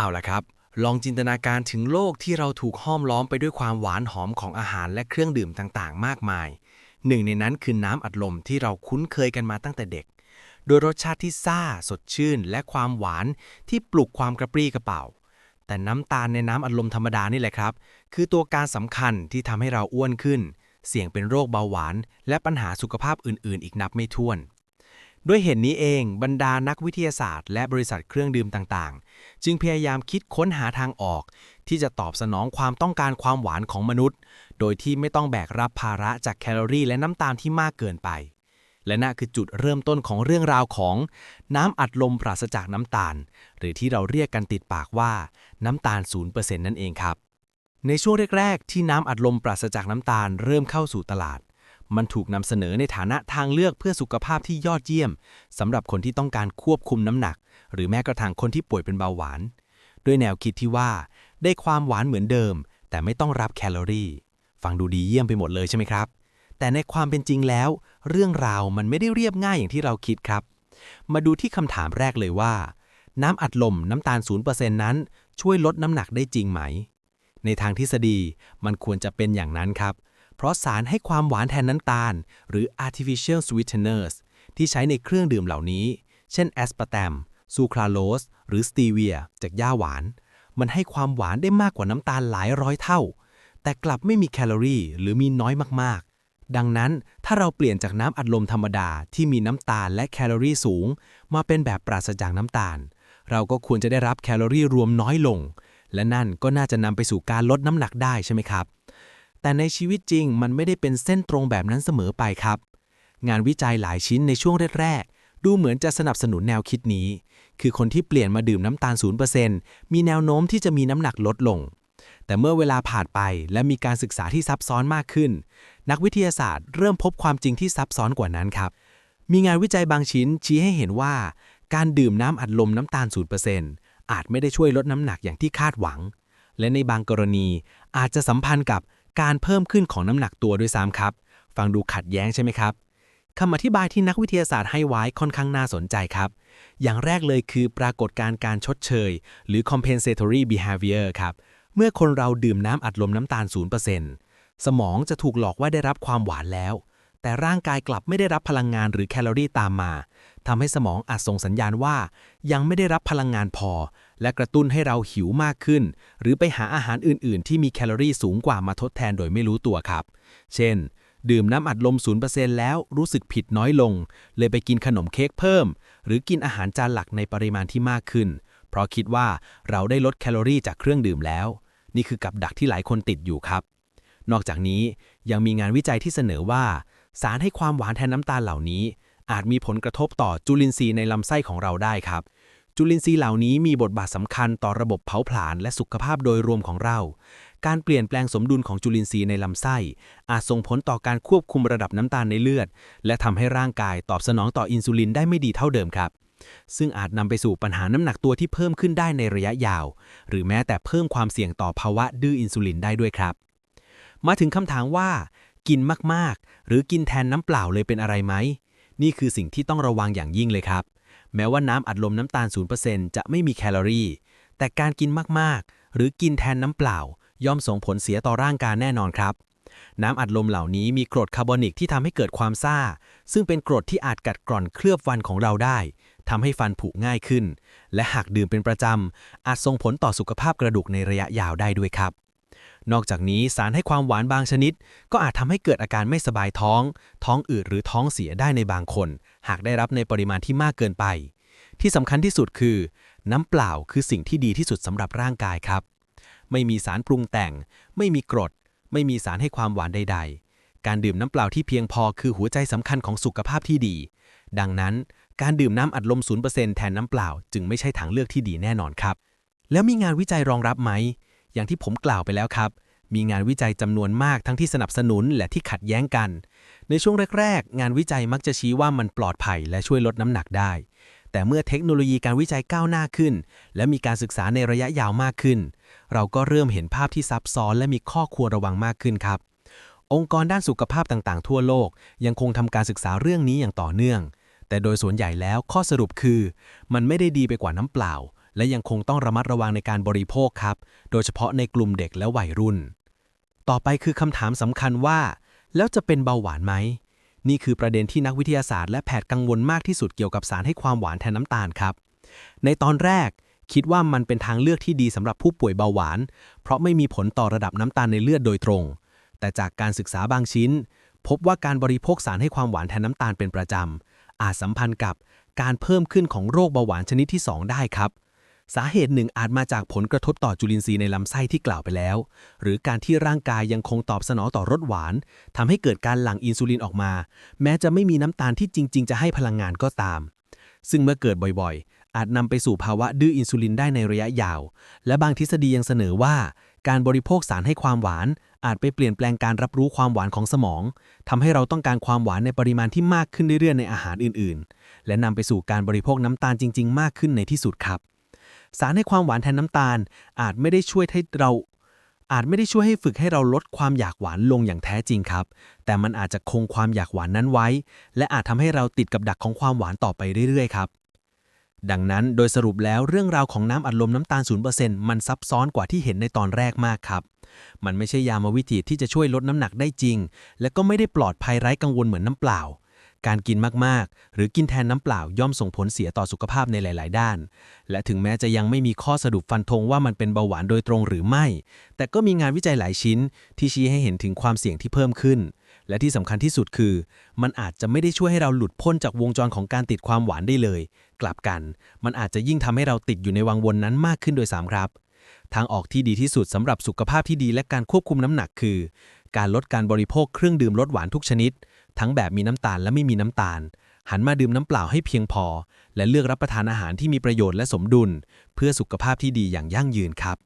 เอาละครับ ลองจินตนาการถึงโลกที่เราถูกห้อมล้อมไปด้วยความหวานหอมของอาหารและเครื่องดื่มต่างๆ มากมาย หนึ่งในนั้นคือน้ำอัดลมที่เราคุ้นเคยกันมาตั้งแต่เด็ก โดยรสชาติที่ซ่า สดชื่น และความหวานที่ปลุกความกระปรี้กระเป๋า แต่น้ำตาลในน้ำอัดลมธรรมดานี่แหละครับ คือตัวการสำคัญที่ทำให้เราอ้วนขึ้น เสี่ยงเป็นโรคเบาหวาน และปัญหาสุขภาพอื่น ๆ อีกนับไม่ถ้วนด้วยเหตุนนี้เองบรรดานักวิทยาศาสตร์ และบริษัทเครื่องดื่มต่างๆ จึงพยายามคิดค้นหาทางออก ที่จะตอบสนองความต้องการความหวานของมนุษย์ โดยที่ไม่ต้องแบกรับภาระจากแคลอรี่และน้ำตาลที่มากเกินไป และนั่นคือจุดเริ่มต้นของเรื่องราวของ น้ำอัดลมปราศจากน้ำตาล หรือที่เราเรียกกันติดปากว่า น้ำตาล 0%นั่นเองครับ ในช่วงแรกๆ ที่น้ำอัดลมปราศจากน้ำตาลเริ่มเข้าสู่ตลาด มันถูกนำเสนอในฐานะทางเลือกเพื่อสุขภาพที่ยอดเยี่ยมสำหรับคนที่ต้องการควบคุมน้ำหนัก หรือแม้กระทั่งคนที่ป่วยเป็นเบาหวาน ด้วยแนวคิดที่ว่า ได้ความหวานเหมือนเดิม แต่ไม่ต้องรับแคลอรี่ ฟังดูดีเยี่ยมไปหมดเลยใช่ไหมครับ แต่ในความเป็นจริงแล้ว เรื่องราวมันไม่ได้เรียบง่ายอย่างที่เราคิดครับ มาดูที่คำถามแรกเลยว่า น้ำอัดลมน้ำตาล 0%นั้น ช่วยลดน้ำหนักได้จริงไหม ในทางทฤษฎีมันควรจะเป็นอย่างนั้นครับเพราะสารให้ความหวานแทนน้ำตาล หรือ artificial sweeteners ที่ใช้ในเครื่องดื่มเหล่านี้ เช่นแอสปาร์ตมซูคราโลส หรือสตีเวีย จากหญ้าหวาน มันให้ความหวานได้มากกว่าน้ำตาลหลายร้อยเท่า แต่กลับไม่มีแคลอรี่หรือมีน้อยมากๆ ดังนั้นถ้าเราเปลี่ยนจากน้ำอัดลมธรรมดาที่มีน้ำตาลและแคลอรี่สูง มาเป็นแบบปราศจากน้ำตาล เราก็ควรจะได้รับแคลอรี่รวมน้อยลง และนั่นก็น่าจะนำไปสู่การลดน้ำหนักได้ใช่ไหมครับ แต่ในชีวิตจริงมันไม่ได้เป็นเส้นตรงแบบนั้นเสมอไปครับ งานวิจัยหลายชิ้นในช่วงแรกๆ ดูเหมือนจะสนับสนุนแนวคิดนี้ คือคนที่เปลี่ยนมาดื่มน้ำตาล 0%มีแนวโน้มที่จะมีน้ำหนักลดลง แต่เมื่อเวลาผ่านไปและมีการศึกษาที่ซับซ้อนมากขึ้น นักวิทยาศาสตร์เริ่มพบความจริงที่ซับซ้อนกว่านั้นครับ มีงานวิจัยบางชิ้นชี้ให้เห็นว่า การดื่มน้ำอัดลมน้ำตาล 0%อาจไม่ได้ช่วยลดน้ำหนักอย่างที่คาดหวัง และในบางกรณีอาจจะสัมพันธ์กับ การเพิ่มขึ้นของน้ำหนักตัวด้วยซ้ำครับ ฟังดูขัดแย้งใช่ไหมครับคำอธิบายที่นักวิทยาศาสตร์ให้ไว้ค่อนข้างน่าสนใจครับ อย่างแรกเลยคือปรากฏการณ์การชดเชย หรือ compensatory behavior ครับ เมื่อคนเราดื่มน้ำอัดลมน้ำตาล 0%สมองจะถูกหลอกว่าได้รับความหวานแล้ว แต่ร่างกายกลับไม่ได้รับพลังงานหรือแคลอรี่ตามมา ทำให้สมองอาจส่งสัญญาณว่า ยังไม่ได้รับพลังงานพอ และกระตุ้นให้เราหิวมากขึ้น หรือไปหาอาหารอื่น ๆ ที่มีแคลอรี่สูงกว่ามาทดแทนโดยไม่รู้ตัวครับ เช่น ดื่มน้ำอัดลม 0%แล้วรู้สึกผิดน้อยลง เลยไปกินขนมเค้กเพิ่ม หรือกินอาหารจานหลักในปริมาณที่มากขึ้น เพราะคิดว่าเราได้ลดแคลอรี่จากเครื่องดื่มแล้ว นี่คือกับดักที่หลายคนติดอยู่ครับ นอกจากนี้ยังมีงานวิจัยที่เสนอว่า สารให้ความหวานแทนน้ำตาลเหล่านี้ อาจมีผลกระทบต่อจุลินทรีย์ในลำไส้ของเราได้ครับ จุลินทรีย์เหล่านี้มีบทบาทสำคัญต่อระบบเผาผลาญและสุขภาพโดยรวมของเรา การเปลี่ยนแปลงสมดุลของจุลินทรีย์ในลำไส้ อาจส่งผลต่อการควบคุมระดับน้ำตาลในเลือด และทำให้ร่างกายตอบสนองต่ออินซูลินได้ไม่ดีเท่าเดิมครับซึ่งอาจนำไปสู่ปัญหาน้ำหนักตัวที่เพิ่มขึ้นได้ในระยะยาว หรือแม้แต่เพิ่มความเสี่ยงต่อภาวะดื้ออินซูลินได้ด้วยครับ มาถึงคำถามว่า กินมากๆ หรือกินแทนน้ำเปล่าเลยเป็นอะไรไหม นี่คือสิ่งที่ต้องระวังอย่างยิ่งเลยครับ แม้ว่าน้ำอัดลมน้ำตาล 0%จะไม่มีแคลอรี่ แต่การกินมากๆ หรือกินแทนน้ำเปล่า ย่อมส่งผลเสียต่อร่างกายแน่นอนครับ น้ำอัดลมเหล่านี้มีกรดคาร์บอนิกที่ทำให้เกิดความซ่า ซึ่งเป็นกรดที่อาจกัดกร่อนเคลือบฟันของเราได้ทำให้ฟันผุง่ายขึ้น และหากดื่มเป็นประจำอาจส่งผลต่อสุขภาพกระดูกในระยะยาวได้ด้วยครับ นอกจากนี้สารให้ความหวานบางชนิด ก็อาจทำให้เกิดอาการไม่สบายท้อง ท้องอืดหรือท้องเสียได้ในบางคน หากได้รับในปริมาณที่มากเกินไป ที่สำคัญที่สุดคือ น้ำเปล่าคือสิ่งที่ดีที่สุดสำหรับร่างกายครับ ไม่มีสารปรุงแต่ง ไม่มีกรด ไม่มีสารให้ความหวานใด ๆ การดื่มน้ำเปล่าที่เพียงพอคือหัวใจสำคัญของสุขภาพที่ดี ดังนั้นการดื่มน้ำอัดลม 0%แทนน้ำเปล่า จึงไม่ใช่ทางเลือกที่ดีแน่นอนครับ แล้วมีงานวิจัยรองรับไหม อย่างที่ผมกล่าวไปแล้วครับ มีงานวิจัยจำนวนมากทั้งที่สนับสนุนและที่ขัดแย้งกัน ในช่วงแรก ๆ งานวิจัยมักจะชี้ว่ามันปลอดภัยและช่วยลดน้ำหนักได้ แต่เมื่อเทคโนโลยีการวิจัยก้าวหน้าขึ้น และมีการศึกษาในระยะยาวมากขึ้น เราก็เริ่มเห็นภาพที่ซับซ้อนและมีข้อควรระวังมากขึ้นครับ องค์กรด้านสุขภาพต่างๆ ทั่วโลก ยังคงทำการศึกษาเรื่องนี้อย่างต่อเนื่อง แต่โดยส่วนใหญ่แล้วข้อสรุปคือ มันไม่ได้ดีไปกว่าน้ำเปล่า และยังคงต้องระมัดระวังในการบริโภคครับ โดยเฉพาะในกลุ่มเด็กและวัยรุ่น ต่อไปคือคำถามสำคัญว่า แล้วจะเป็นเบาหวานไหม นี่คือประเด็นที่นักวิทยาศาสตร์และแพทย์กังวลมากที่สุดเกี่ยวกับสารให้ความหวานแทนน้ำตาลครับ ในตอนแรกคิดว่ามันเป็นทางเลือกที่ดีสำหรับผู้ป่วยเบาหวาน เพราะไม่มีผลต่อระดับน้ำตาลในเลือดโดยตรง แต่จากการศึกษาบางชิ้น พบว่าการบริโภคสารให้ความหวานแทนน้ำตาลเป็นประจำอาจสัมพันธ์กับการเพิ่มขึ้นของโรคเบาหวานชนิดที่ 2 ได้ครับ สาเหตุหนึ่งอาจมาจากผลกระทบต่อจุลินทรีย์ในลำไส้ที่กล่าวไปแล้ว หรือการที่ร่างกายยังคงตอบสนองต่อรสหวานทำให้เกิดการหลั่งอินซูลินออกมา แม้จะไม่มีน้ำตาลที่จริง ๆ จะให้พลังงานก็ตาม ซึ่งเมื่อเกิดบ่อยๆ อาจนำไปสู่ภาวะดื้ออินซูลินได้ในระยะยาว และบางทฤษฎียังเสนอว่า การบริโภคสารให้ความหวาน อาจไปเปลี่ยนแปลงการรับรู้ความหวานของสมองทำให้เราต้องการความหวานในปริมาณที่มากขึ้นเรื่อยๆในอาหารอื่นๆ และนำไปสู่การบริโภคน้ำตาลจริง ๆ มากขึ้นในที่สุดครับ สารให้ความหวานแทนน้ำตาล อาจไม่ได้ช่วยให้เรา อาจไม่ได้ช่วยให้ฝึกให้เราลดความอยากหวานลงอย่างแท้จริงครับ แต่มันอาจจะคงความอยากหวานนั้นไว้ และอาจทำให้เราติดกับดักของความหวานต่อไปเรื่อยๆครับดังนั้นโดยสรุปแล้วเรื่องราวของน้ำอัดลมน้ำตาล 0%มันซับซ้อนกว่าที่เห็นในตอนแรกมากครับ มันไม่ใช่ยามวิธีที่จะช่วยลดน้ำหนักได้จริง และก็ไม่ได้ปลอดภัยไร้กังวลเหมือนน้ำเปล่า การกินมากๆ หรือกินแทนน้ำเปล่าย่อมส่งผลเสียต่อสุขภาพในหลาย ๆ ด้าน และถึงแม้จะยังไม่มีข้อสรุปฟันธงว่ามันเป็นเบาหวานโดยตรงหรือไม่ แต่ก็มีงานวิจัยหลายชิ้นที่ชี้ให้เห็นถึงความเสี่ยงที่เพิ่มขึ้น และที่สำคัญที่สุดคือ มันอาจจะไม่ได้ช่วยให้เราหลุดพ้นจากวงจรของการติดความหวานได้เลย กลับกัน มันอาจจะยิ่งทำให้เราติดอยู่ในวังวนนั้นมากขึ้นโดยสามครับทางออกที่ดีที่สุดสำหรับสุขภาพที่ดีและการควบคุมน้ำหนักคือ การลดการบริโภคเครื่องดื่มลดหวานทุกชนิด ทั้งแบบมีน้ำตาลและไม่มีน้ำตาล หันมาดื่มน้ำเปล่าให้เพียงพอ และเลือกรับประทานอาหารที่มีประโยชน์และสมดุล เพื่อสุขภาพที่ดีอย่างยั่งยืนครับ